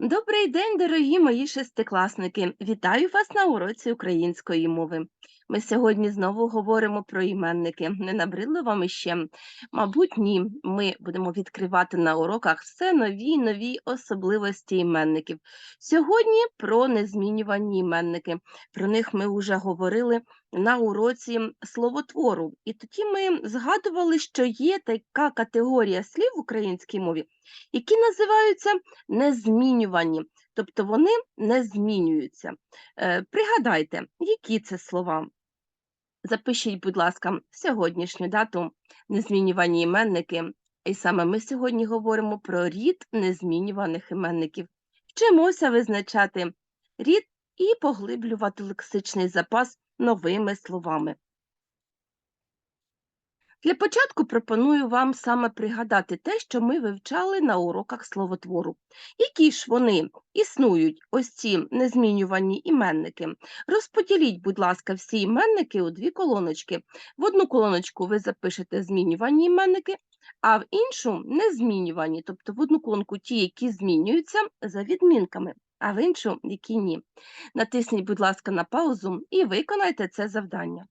Добрий день, дорогі мої шестикласники! Вітаю вас на уроці української мови. Ми сьогодні знову говоримо про іменники. Не набридло вам іще? Мабуть, ні. Ми будемо відкривати на уроках все нові нові особливості іменників. Сьогодні про незмінювані іменники. Про них ми вже говорили на уроці словотвору. І тоді ми згадували, що є така категорія слів в українській мові, які називаються незмінювані, тобто вони не змінюються. Е, Пригадайте, які це слова? Запишіть, будь ласка, сьогоднішню дату незмінювані іменники. І саме ми сьогодні говоримо про рід незмінюваних іменників. Вчимося визначати рід і поглиблювати лексичний запас новими словами. Для початку пропоную вам саме пригадати те, що ми вивчали на уроках словотвору. Які ж вони існують, ось ці незмінювані іменники. Розподіліть, будь ласка, всі іменники у дві колоночки. В одну колоночку ви запишете змінювані іменники, а в іншу незмінювані, тобто в одну колонку ті, які змінюються за відмінками, а в іншу, які ні. Натисніть, будь ласка, на паузу і виконайте це завдання.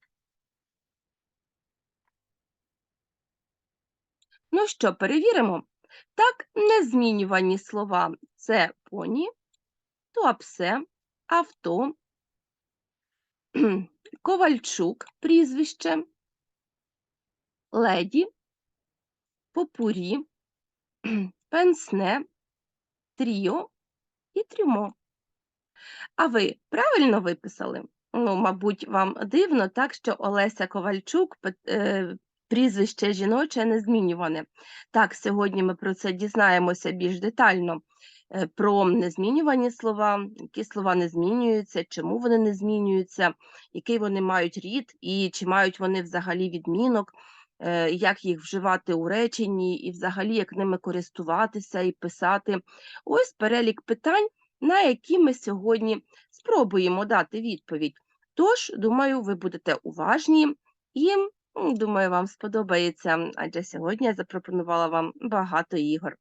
Ну що, перевіримо? Так, незмінювані слова це поні, туапсе, авто, Ковальчук прізвище, леді, попурі, пенсне, тріо і трюмо. А ви правильно виписали? Ну, мабуть, вам дивно, так, що Олеся Ковальчук е, прізвище жіноче незмінюване. Так, сьогодні ми про це дізнаємося більш детально. е, Про незмінювані слова, які слова не змінюються, чому вони не змінюються, який вони мають рід, і чи мають вони взагалі відмінок, е, як їх вживати у реченні, і взагалі як ними користуватися і писати. Ось перелік питань, на які ми сьогодні спробуємо дати відповідь. Тож, думаю, ви будете уважні і думаю, вам сподобається, адже сьогодні я запропонувала вам багато ігор.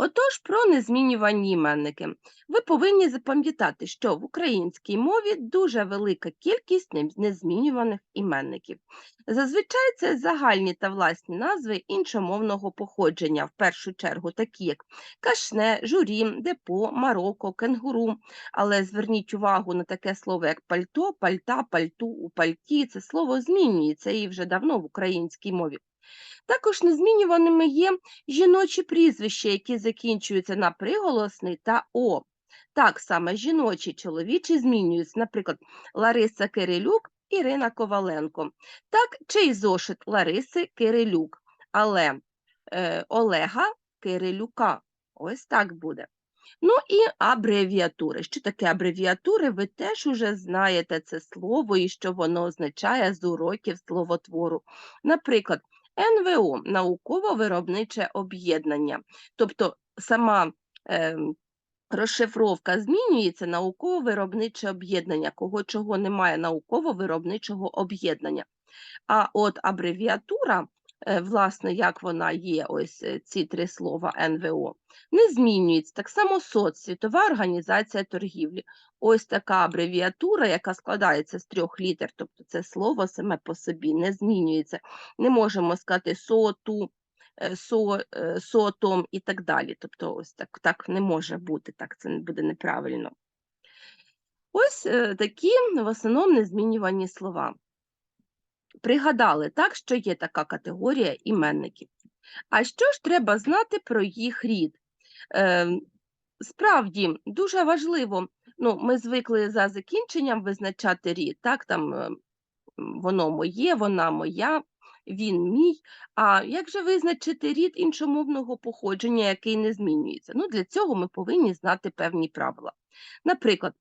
Отож, про незмінювані іменники. Ви повинні запам'ятати, що в українській мові дуже велика кількість незмінюваних іменників. Зазвичай це загальні та власні назви іншомовного походження, в першу чергу, такі як кашне, журі, депо, мароко, кенгуру. Але зверніть увагу на таке слово, як пальто, пальта, пальту, у пальті. Це слово змінюється і вже давно в українській мові. Також незмінюваними є жіночі прізвища, які закінчуються на приголосний та О. Так саме жіночі, чоловічі змінюються, наприклад, Лариса Кирилюк, Ірина Коваленко. Так, чий зошит Лариси Кирилюк, але е, Олега Кирилюка. Ось так буде. Ну і абревіатури. Що таке абревіатури? Ви теж уже знаєте це слово і що воно означає з уроків словотвору. Наприклад, НВО науково-виробниче об'єднання. Тобто сама е, розшифровка змінюється науково-виробниче об'єднання, кого чого немає науково-виробничого об'єднання. А от абревіатура, власне, як вона є, ось е, ці три слова НВО, не змінюється. Так само СОЦ, Світова організація торгівлі. Ось така абревіатура, яка складається з трьох літер, тобто це слово саме по собі не змінюється. Не можемо сказати СОТУ, е, со, е, сотом і так далі. Тобто, ось так, так не може бути, так це буде неправильно. Ось е, такі в основному незмінювані слова. Пригадали, так, що є така категорія іменників. А що ж треба знати про їх рід? Е, справді, дуже важливо, ну, ми звикли за закінченням визначати рід, так, там е, воно моє, вона моя, він мій. А як же визначити рід іншомовного походження, який не змінюється? Ну, для цього ми повинні знати певні правила. Наприклад,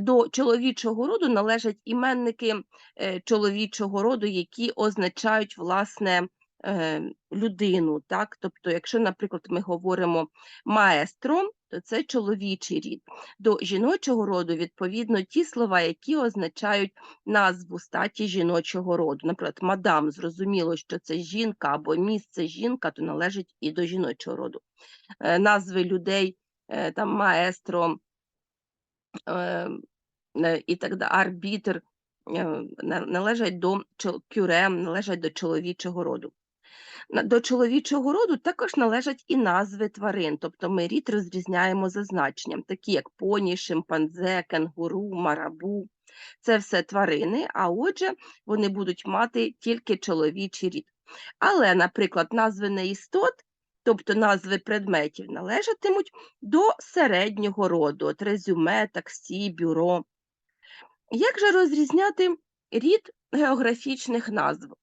до чоловічого роду належать іменники е, чоловічого роду, які означають власне е, людину. Так? Тобто, якщо, наприклад, ми говоримо маестро, то це чоловічий рід. До жіночого роду, відповідно, ті слова, які означають назву статі жіночого роду. Наприклад, мадам, зрозуміло, що це жінка або місце жінка, то належить і до жіночого роду. Е, Назви людей, е, там маестро е, е, і так далі, арбітр е, належать до чол- кюре, належать до чоловічого роду. До чоловічого роду також належать і назви тварин, тобто ми рід розрізняємо за значенням, такі як поні, шимпанзе, кенгуру, марабу. Це все тварини, а отже, вони будуть мати тільки чоловічий рід. Але, наприклад, назви неістот, тобто назви предметів, належатимуть до середнього роду, от резюме, таксі, бюро. Як же розрізняти рід географічних назв?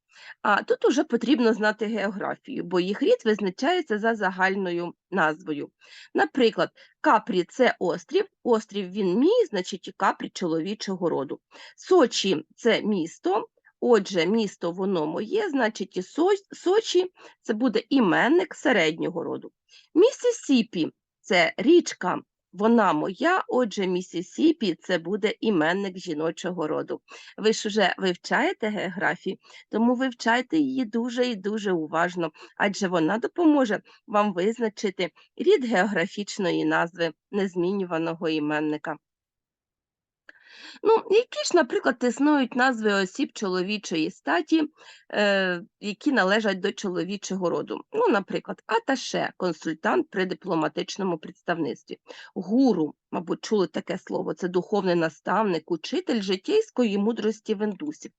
А тут уже потрібно знати географію, бо їх рід визначається за загальною назвою. Наприклад, Капрі це острів, острів він мій, значить і Капрі чоловічого роду. Сочі це місто, отже, місто воно моє, значить і Сочі це буде іменник середнього роду. Місісіпі це річка, вона моя, отже, Місісіпі це буде іменник жіночого роду. Ви ж уже вивчаєте географію, тому вивчайте її дуже і дуже уважно, адже вона допоможе вам визначити рід географічної назви незмінюваного іменника. Ну, які ж, наприклад, існують назви осіб чоловічої статі, е, які належать до чоловічого роду? Ну, наприклад, аташе, консультант при дипломатичному представництві, гуру, мабуть, чули таке слово, це духовний наставник, учитель життєйської мудрості в індусів.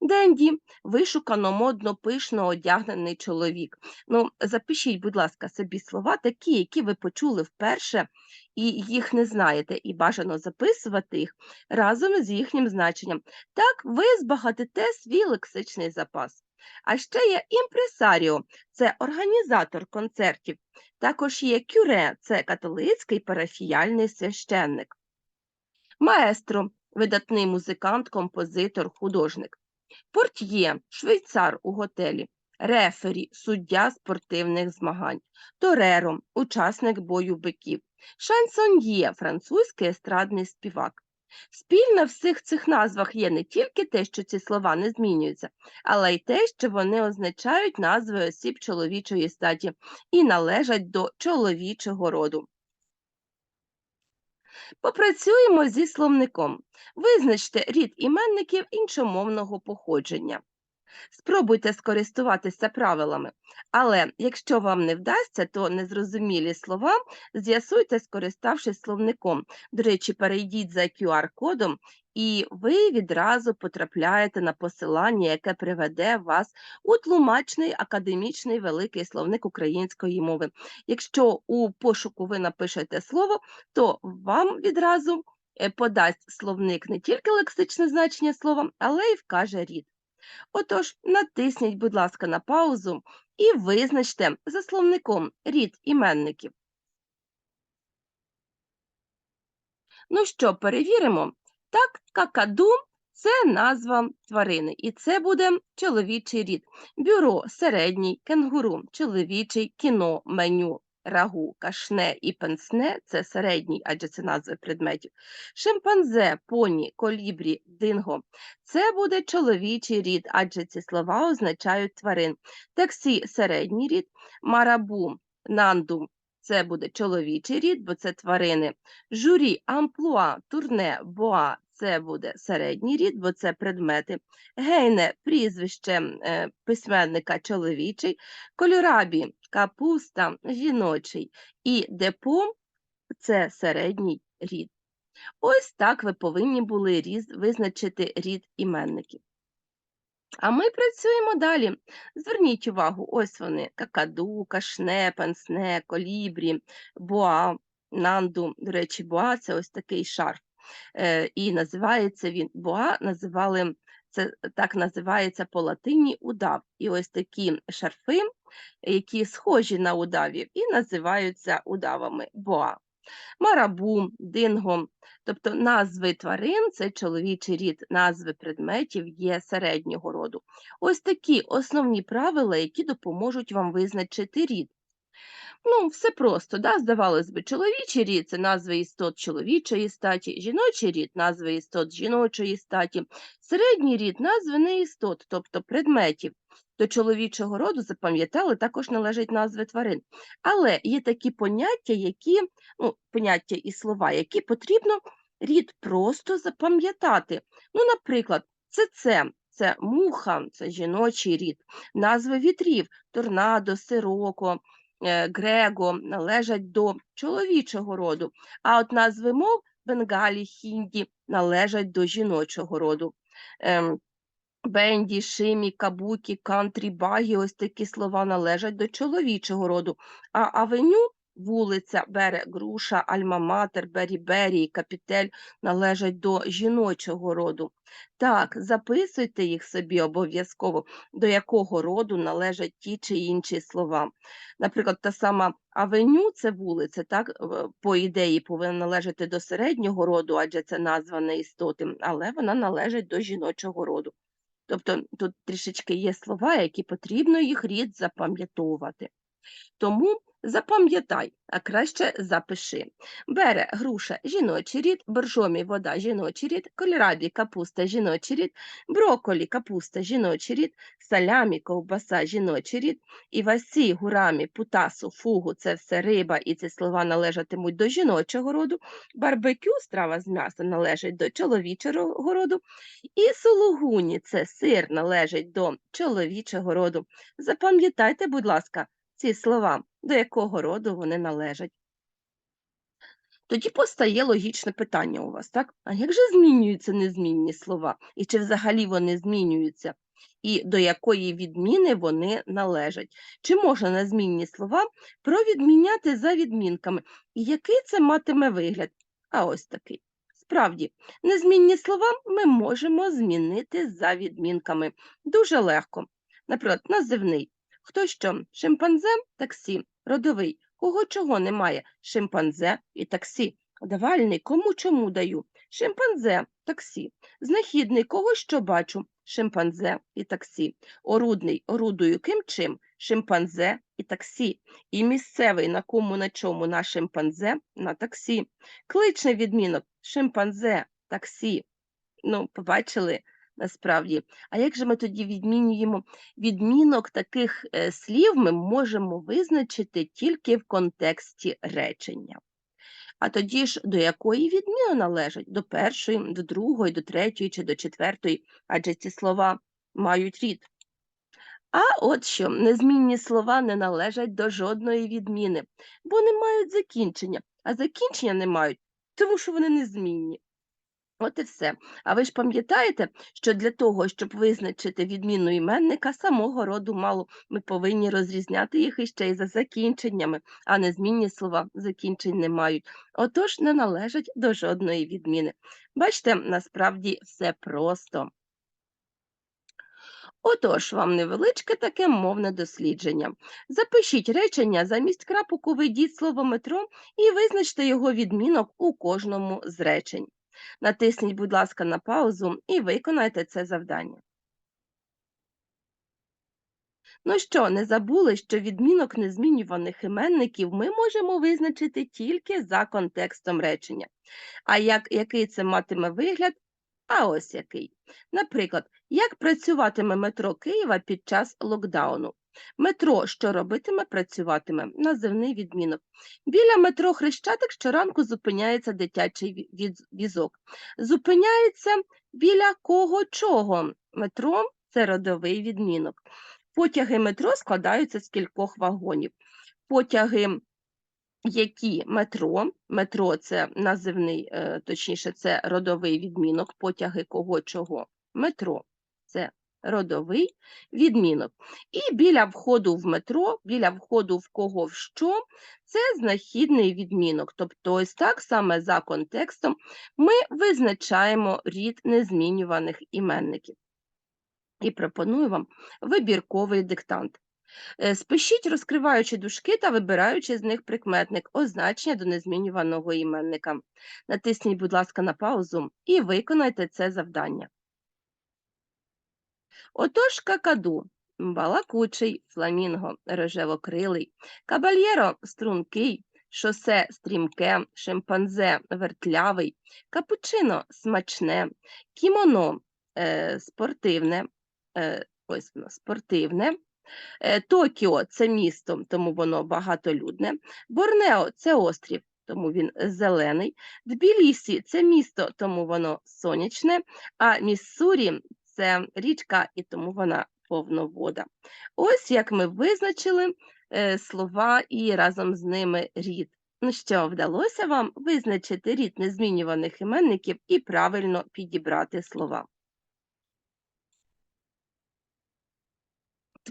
Денді вишукано, модно, пишно одягнений чоловік. Ну, запишіть, будь ласка, собі слова такі, які ви почули вперше, і їх не знаєте, і бажано записувати їх разом з їхнім значенням. Так ви збагатите свій лексичний запас. А ще є імпресаріо, це організатор концертів. Також є кюре, це католицький парафіяльний священник. Маестро видатний музикант, композитор, художник. Портьє швейцар у готелі. Рефері суддя спортивних змагань. Тореро учасник бою биків. Шансоньє французький естрадний співак. Спільне в всіх цих назвах є не тільки те, що ці слова не змінюються, але й те, що вони означають назви осіб чоловічої статі і належать до чоловічого роду. Попрацюємо зі словником. Визначте рід іменників іншомовного походження. Спробуйте скористуватися правилами, але якщо вам не вдасться, то незрозумілі слова з'ясуйте, скориставшись словником. До речі, перейдіть за QR-кодом, і ви відразу потрапляєте на посилання, яке приведе вас у тлумачний академічний великий словник української мови. Якщо у пошуку ви напишете слово, то вам відразу е, подасть словник не тільки лексичне значення слова, але й вкаже рід. Отож, натисніть, будь ласка, на паузу і визначте за словником рід іменників. Ну що, перевіримо? Так, какаду це назва тварини, і це буде чоловічий рід. Бюро середній, кенгуру, чоловічий, кіно, меню, рагу, кашне і пенсне це середній, адже це назви предметів. Шимпанзе, поні, колібрі, динго це буде чоловічий рід, адже ці слова означають тварин. Таксі середній рід, марабу, нанду це буде чоловічий рід, бо це тварини. Журі, амплуа, турне, боа це буде середній рід, бо це предмети. Гейне прізвище е, письменника чоловічий, кольорабі, капуста жіночий. І депо це середній рід. Ось так ви повинні були різ, визначити рід іменників. А ми працюємо далі. Зверніть увагу, ось вони: какаду, кашне, пенсне, колібрі, боа, нанду. До речі, боа це ось такий шарф. Е, і називається він боа, називали це так називається по латині удав. І ось такі шарфи, які схожі на удавів, і називаються удавами боа. Марабу, динго, тобто назви тварин це чоловічий рід, назви предметів є середнього роду. Ось такі основні правила, які допоможуть вам визначити рід. Ну, все просто, да? здавалось би, чоловічий рід це назви істот чоловічої статі, жіночий рід назви істот жіночої статі, середній рід назви не істот, тобто предметів. До чоловічого роду запам'ятали також належать назви тварин. Але є такі поняття, які, ну, поняття і слова, які потрібно рід просто запам'ятати. Ну, наприклад, це це, це муха, це жіночий рід, назви вітрів, торнадо, сироко, грего належать до чоловічого роду, а от назви мов бенгалі, хінді належать до жіночого роду. Ем, Бенді, шимі, кабукі, кантрі, багі, ось такі слова належать до чоловічого роду, а авеню вулиця, бере, груша, альма-матер, бері-бері капітель належать до жіночого роду. Так, записуйте їх собі обов'язково, до якого роду належать ті чи інші слова. Наприклад, та сама авеню це вулиця, так, по ідеї повинна належати до середнього роду, адже це назва не істоти, але вона належить до жіночого роду. Тобто тут трішечки є слова, які потрібно їх рід запам'ятовувати. Тому запам'ятай, а краще запиши. Бере груша жіночий рід, боржомі вода жіночий рід, кольрабі капуста жіночий рід, броколі капуста жіночий рід, салямі ковбаса жіночий рід, івасі, гурамі, путасу, фугу це все риба, і ці слова належатимуть до жіночого роду, барбекю страва з м'яса належить до чоловічого роду, і сулугуні це сир належить до чоловічого роду. Запам'ятайте, будь ласка, ці слова, до якого роду вони належать. Тоді постає логічне питання у вас, так? А як же змінюються незмінні слова? І чи взагалі вони змінюються? І до якої відміни вони належать? Чи можна незмінні слова провідміняти за відмінками? І який це матиме вигляд? А ось такий. Справді, незмінні слова ми можемо змінити за відмінками. Дуже легко. Наприклад, називний. Хто що? Шимпанзе, таксі, родовий. Кого чого немає? Шимпанзе і таксі. Давальний, кому чому даю? Шимпанзе, таксі. Знахідний, кого що бачу? Шимпанзе і таксі. Орудний, орудую ким чим? Шимпанзе і таксі. І місцевий на кому на чому на шимпанзе на таксі. Кличний відмінок шимпанзе, таксі. Ну, побачили насправді. А як же ми тоді відмінюємо відмінок таких е, слів ми можемо визначити тільки в контексті речення. А тоді ж до якої відміни належать? До першої, до другої, до третьої чи до четвертої, адже ці слова мають рід. А от що, незмінні слова не належать до жодної відміни, бо не мають закінчення, а закінчення не мають, тому що вони незмінні. От і все. А ви ж пам'ятаєте, що для того, щоб визначити відміну іменника самого роду малу, ми повинні розрізняти їх іще й за закінченнями, а незмінні слова закінчень не мають. Отож, не належать до жодної відміни. Бачите, насправді все просто. Отож, вам невеличке таке мовне дослідження. Запишіть речення замість крапок уведіть слово метро і визначте його відмінок у кожному з речень. Натисніть, будь ласка, на паузу і виконайте це завдання. Ну що, не забули, що відмінок незмінюваних іменників ми можемо визначити тільки за контекстом речення. А як, який це матиме вигляд? А ось який. Наприклад, як працюватиме метро Києва під час локдауну? Метро, що робитиме, працюватиме. Називний відмінок. Біля метро Хрещатик щоранку зупиняється дитячий візок. Зупиняється біля кого чого? Метро це родовий відмінок. Потяги метро складаються з кількох вагонів. Потяги, які метро, метро це називний, е, точніше, це родовий відмінок, потяги кого чого. Метро родовий відмінок. І біля входу в метро, біля входу в кого в що, це знахідний відмінок. Тобто, ось так саме за контекстом ми визначаємо рід незмінюваних іменників. І пропоную вам вибірковий диктант. Е, Спишіть, розкриваючи дужки та вибираючи з них прикметник, означення до незмінюваного іменника. Натисніть, будь ласка, на паузу і виконайте це завдання. Отож, какаду. балакучий, фламінго рожевокрилий, кабальєро стрункий, шосе стрімке, шимпанзе вертлявий, капучино смачне, кімоно е, спортивне, е, ось воно спортивне. Е, Токіо це місто, тому воно багатолюдне. Борнео це острів, тому він зелений. Тбілісі це місто, тому воно сонячне, а Міссурі це річка, і тому вона повновода. Ось як ми визначили е, слова і разом з ними рід. Ну що, вдалося вам визначити рід незмінюваних іменників і правильно підібрати слова?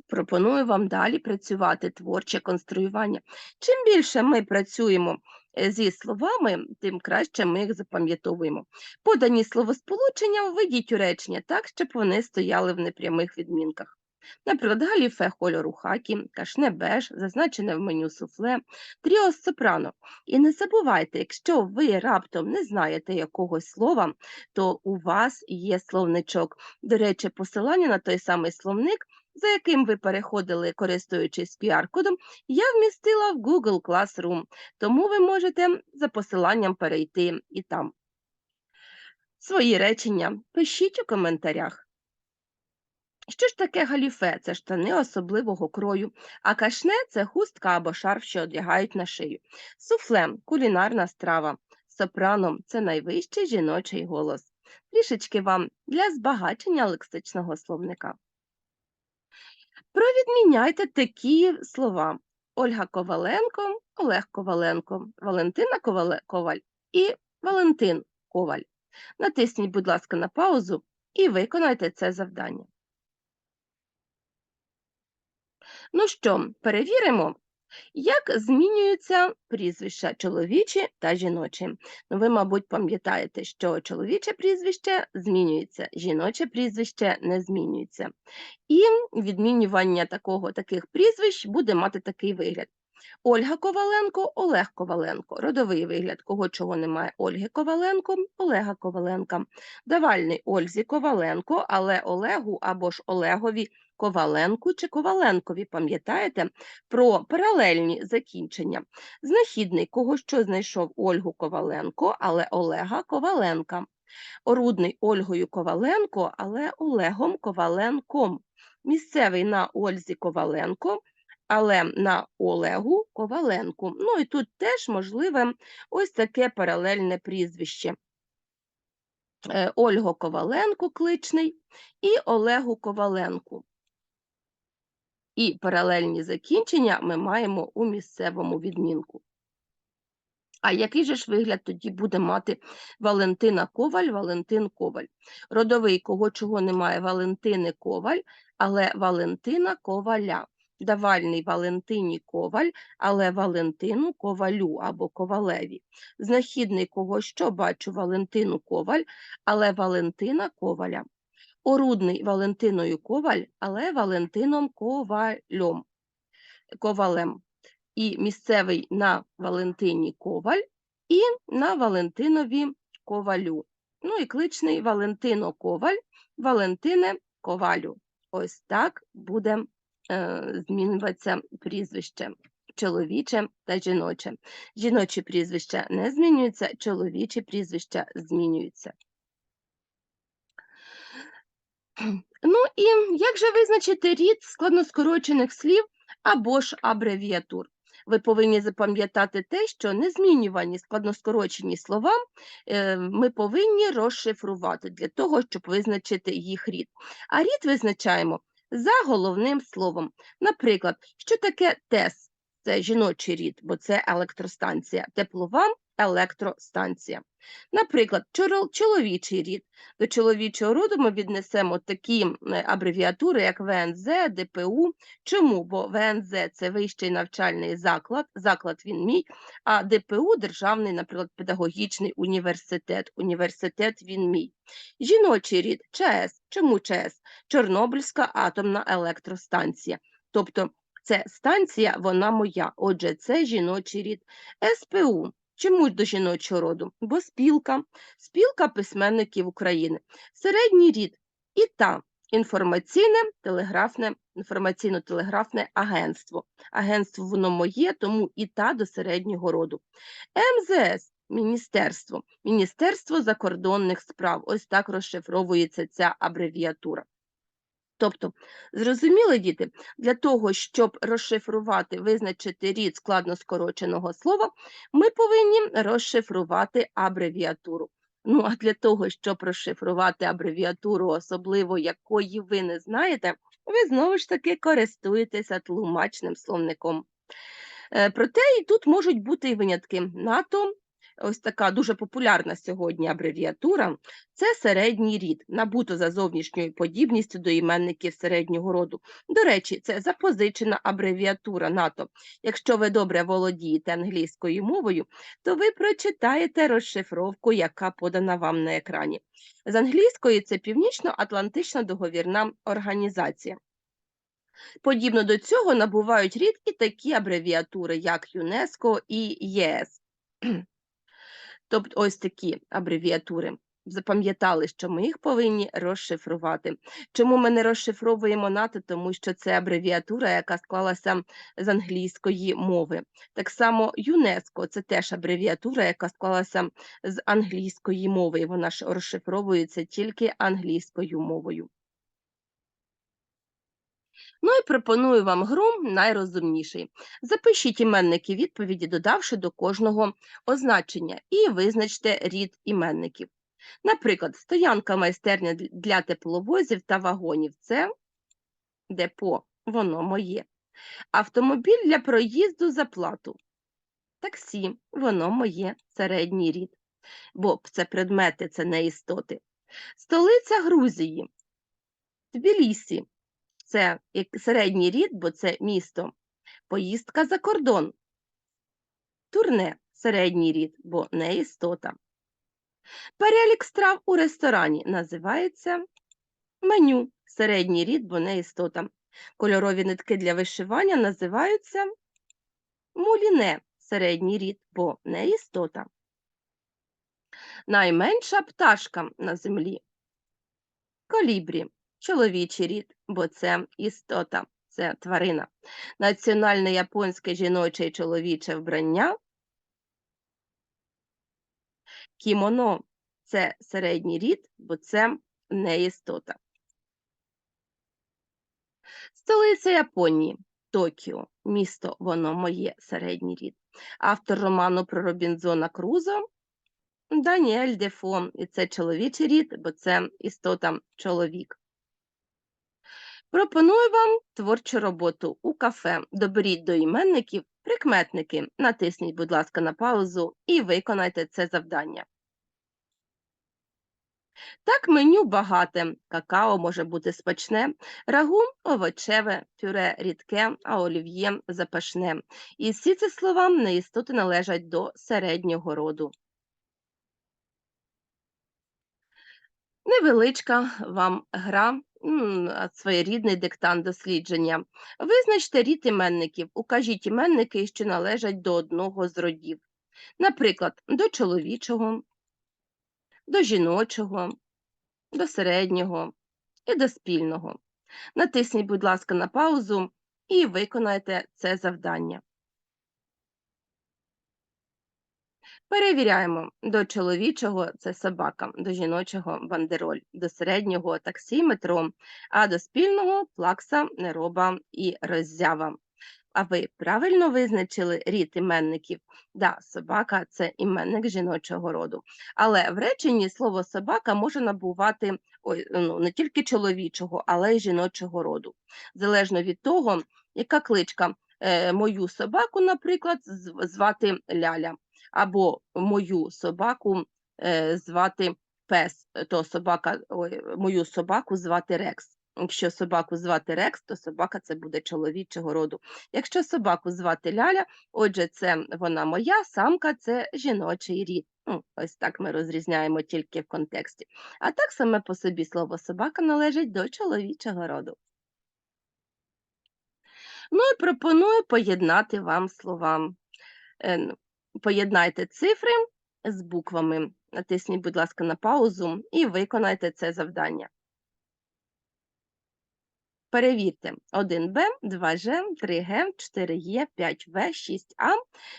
Пропоную вам далі працювати творче конструювання. Чим більше ми працюємо зі словами, тим краще ми їх запам'ятовуємо. Подані словосполучення введіть у речення так, щоб вони стояли в непрямих відмінках. Наприклад, галіфе кольору хакі, кашне беж, зазначене в меню суфле, тріо сопрано. І не забувайте, якщо ви раптом не знаєте якогось слова, то у вас є словничок. До речі, посилання на той самий словник за яким ви переходили, користуючись QR-кодом, я вмістила в Google Classroom, тому ви можете за посиланням перейти і там. Свої речення пишіть у коментарях. Що ж таке галіфе? Це штани особливого крою, а кашне це хустка або шарф, що одягають на шию. Суфле кулінарна страва. Сопрано це найвищий жіночий голос. Трішечки вам для збагачення лексичного словника. Провідміняйте такі слова: Ольга Коваленко, Олег Коваленко, Валентина Ковале- Коваль і Валентин Коваль. Натисніть, будь ласка, на паузу і виконайте це завдання. Ну що, перевіримо, як змінюються прізвища чоловічі та жіночі. Ну, ви, мабуть, пам'ятаєте, що чоловіче прізвище змінюється, жіноче прізвище не змінюється. І відмінювання такого, таких прізвищ буде мати такий вигляд. Ольга Коваленко, Олег Коваленко. Родовий вигляд, кого чого немає Ольги Коваленко, Олега Коваленка. Давальний Ользі Коваленко, але Олегу або ж Олегові Коваленку чи Коваленкові, пам'ятаєте, про паралельні закінчення. Знахідний, кого що знайшов Ольгу Коваленко, але Олега Коваленка. Орудний Ольгою Коваленко, але Олегом Коваленком. Місцевий на Ользі Коваленко, але на Олегу Коваленку. Ну і тут теж можливе ось таке паралельне прізвище. Е, Ольго Коваленко кличний і Олегу Коваленку. І паралельні закінчення ми маємо у місцевому відмінку. А який же ж вигляд тоді буде мати Валентина Коваль, Валентин Коваль? Родовий, кого чого немає Валентини Коваль, але Валентина Коваля. Давальний Валентині Коваль, але Валентину Ковалю або Ковалеві. Знахідний, кого що бачу Валентину Коваль, але Валентина Коваля. Орудний Валентиною Коваль, але Валентином Ковальом. Ковалем і місцевий на Валентині Коваль і на Валентинові Ковалю. Ну і кличний Валентино Коваль, Валентине Ковалю. Ось так буде е, змінюватися прізвище чоловіче та жіноче. Жіночі прізвища не змінюються, чоловічі прізвища змінюються. Ну і як же визначити рід складноскорочених слів або ж абревіатур? Ви повинні запам'ятати те, що незмінювані складноскорочені слова е, ми повинні розшифрувати для того, щоб визначити їх рід. А рід визначаємо за головним словом. Наприклад, що таке ТЕС? Це жіночий рід, бо це електростанція, теплова електростанція. Наприклад, чоловічий рід. До чоловічого роду ми віднесемо такі абревіатури, як ВНЗ, ДПУ. Чому? Бо ВНЗ це вищий навчальний заклад, заклад він мій, а ДПУ державний, наприклад, педагогічний університет. Університет він мій. Жіночий рід ЧАЕС. Чому ЧАЕС? Чорнобильська атомна електростанція. Тобто це станція, вона моя. Отже, це жіночий рід. СПУ. Чому до жіночого роду? Бо спілка, спілка письменників України. Середній рід і та. інформаційне телеграфне, інформаційно-телеграфне агентство. Агентство воно моє, тому і та до середнього роду. МЗС Міністерство. Міністерство закордонних справ. Ось так розшифровується ця абревіатура. Тобто, зрозуміли, діти, для того, щоб розшифрувати, визначити рід складно скороченого слова, ми повинні розшифрувати абревіатуру. Ну, а для того, щоб розшифрувати абревіатуру, особливо якої ви не знаєте, ви знову ж таки користуєтеся тлумачним словником. Е, Проте і тут можуть бути і винятки. НАТО, ось така дуже популярна сьогодні абревіатура, це середній рід, набуто за зовнішньою подібністю до іменників середнього роду. До речі, це запозичена абревіатура НАТО. Якщо ви добре володієте англійською мовою, то ви прочитаєте розшифровку, яка подана вам на екрані. З англійської це Північно-Атлантична договірна організація. Подібно до цього набувають рід і такі абревіатури, як ЮНЕСКО і ЄС. Тобто ось такі абревіатури. Запам'ятали, що ми їх повинні розшифрувати. Чому ми не розшифровуємо НАТО? Тому що це абревіатура, яка склалася з англійської мови. Так само ЮНЕСКО це теж абревіатура, яка склалася з англійської мови, і вона ж розшифровується тільки англійською мовою. Ну і пропоную вам гру найрозумніший. Запишіть іменники відповіді, додавши до кожного означення, і визначте рід іменників. Наприклад, стоянка майстерня для тепловозів та вагонів це депо, воно моє. Автомобіль для проїзду за плату. Таксі, воно моє, середній рід. Бо це предмети, це не істоти. Столиця Грузії. Тбілісі, це середній рід, бо це місто. Поїздка за кордон. Турне середній рід, бо не істота. Перелік страв у ресторані називається меню середній рід, бо не істота. Кольорові нитки для вишивання називаються муліне середній рід, бо не істота. Найменша пташка на землі. Колібрі чоловічий рід, бо це істота, це тварина. Національне японське жіноче і чоловіче вбрання. Кімоно це середній рід, бо це не істота. Столиця Японії Токіо. Місто воно моє середній рід. Автор роману про Робінзона Крузо Даніель Дефо. І це чоловічий рід, бо це істота чоловік. Пропоную вам творчу роботу у кафе. Доберіть до іменників прикметники. Натисніть, будь ласка, на паузу і виконайте це завдання. Так, меню багате. Какао може бути смачне, рагу овочеве, пюре рідке, а олів'є запашне. І всі ці слова на істоти належать до середнього роду. Невеличка вам гра, своєрідний диктант дослідження. Визначте рід іменників, укажіть іменники, що належать до одного з родів. Наприклад, до чоловічого, до жіночого, до середнього і до спільного. Натисніть, будь ласка, на паузу і виконайте це завдання. Перевіряємо. До чоловічого це собака, до жіночого бандероль, до середнього таксі, метро, а до спільного плакса, нероба і роззява. А ви правильно визначили рід іменників? Да, собака це іменник жіночого роду. Але в реченні слово собака може набувати ой, ну, не тільки чоловічого, але й жіночого роду. Залежно від того, яка кличка. Е, мою собаку, наприклад, звати Ляля або мою собаку е, звати пес, то собака, ой, мою собаку звати Рекс. Якщо собаку звати Рекс, то собака це буде чоловічого роду. Якщо собаку звати Ляля, отже, це вона моя, самка це жіночий рід. Ну, ось так ми розрізняємо тільки в контексті. А так саме по собі слово собака належить до чоловічого роду. Ну і пропоную поєднати вам слова. Поєднайте цифри з буквами. Натисніть, будь ласка, на паузу і виконайте це завдання. Перевірте 1Б, 2Ж, 3Г, 4Е, 5В, 6А,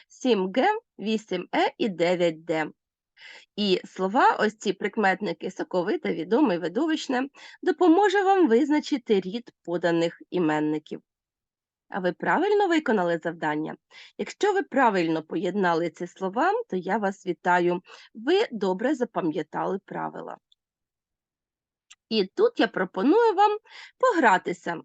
7Г, 8Е і 9Д. І слова, ось ці прикметники соковите, відоме, видовищне, допоможе вам визначити рід поданих іменників. А ви правильно виконали завдання? Якщо ви правильно поєднали ці слова, то я вас вітаю. Ви добре запам'ятали правила. І тут я пропоную вам погратися.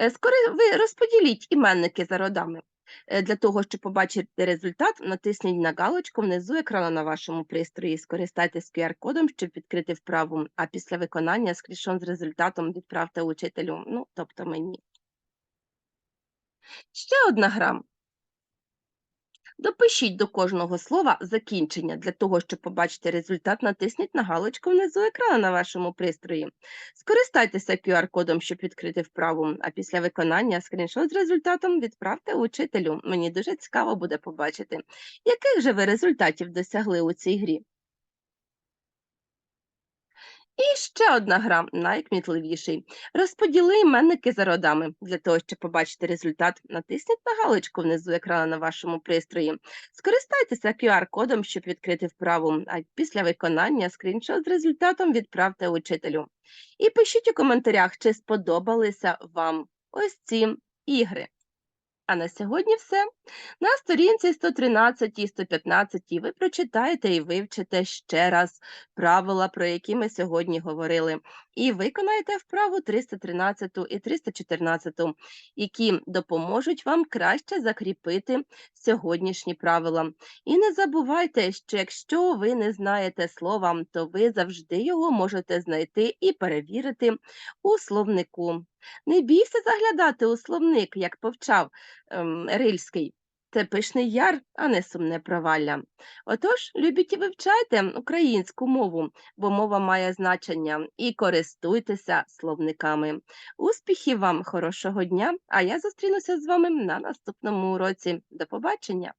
Е, Скори ви розподіліть іменники за родами. Е, Для того, щоб побачити результат, натисніть на галочку внизу екрану на вашому пристрої. Скористайтесь QR-кодом, щоб відкрити вправу, а після виконання скріншот з результатом відправте учителю, ну, тобто мені. Ще одна гра. Допишіть до кожного слова закінчення. Для того, щоб побачити результат, натисніть на галочку внизу екрану на вашому пристрої. Скористайтеся QR-кодом, щоб відкрити вправу, а після виконання скріншот з результатом відправте учителю. Мені дуже цікаво буде побачити, яких же ви результатів досягли у цій грі. І ще одна гра, найкмітливіший. Розподіли іменники за родами. Для того, щоб побачити результат, натисніть на галочку внизу екрану на вашому пристрої. Скористайтеся QR-кодом, щоб відкрити вправу, а після виконання скріншот з результатом відправте учителю. І пишіть у коментарях, чи сподобалися вам ось ці ігри. А на сьогодні все. На сторінці 113 і 115 ви прочитаєте і вивчите ще раз правила, про які ми сьогодні говорили, і виконаєте вправу 313 і 314, які допоможуть вам краще закріпити сьогоднішні правила. І не забувайте, що якщо ви не знаєте слова, то ви завжди його можете знайти і перевірити у словнику. Не бійся заглядати у словник, як повчав ем, Рильський. Це пишний яр, а не сумне провалля. Отож, любіть і вивчайте українську мову, бо мова має значення, і користуйтеся словниками. Успіхів вам, хорошого дня! А я зустрінуся з вами на наступному уроці. До побачення!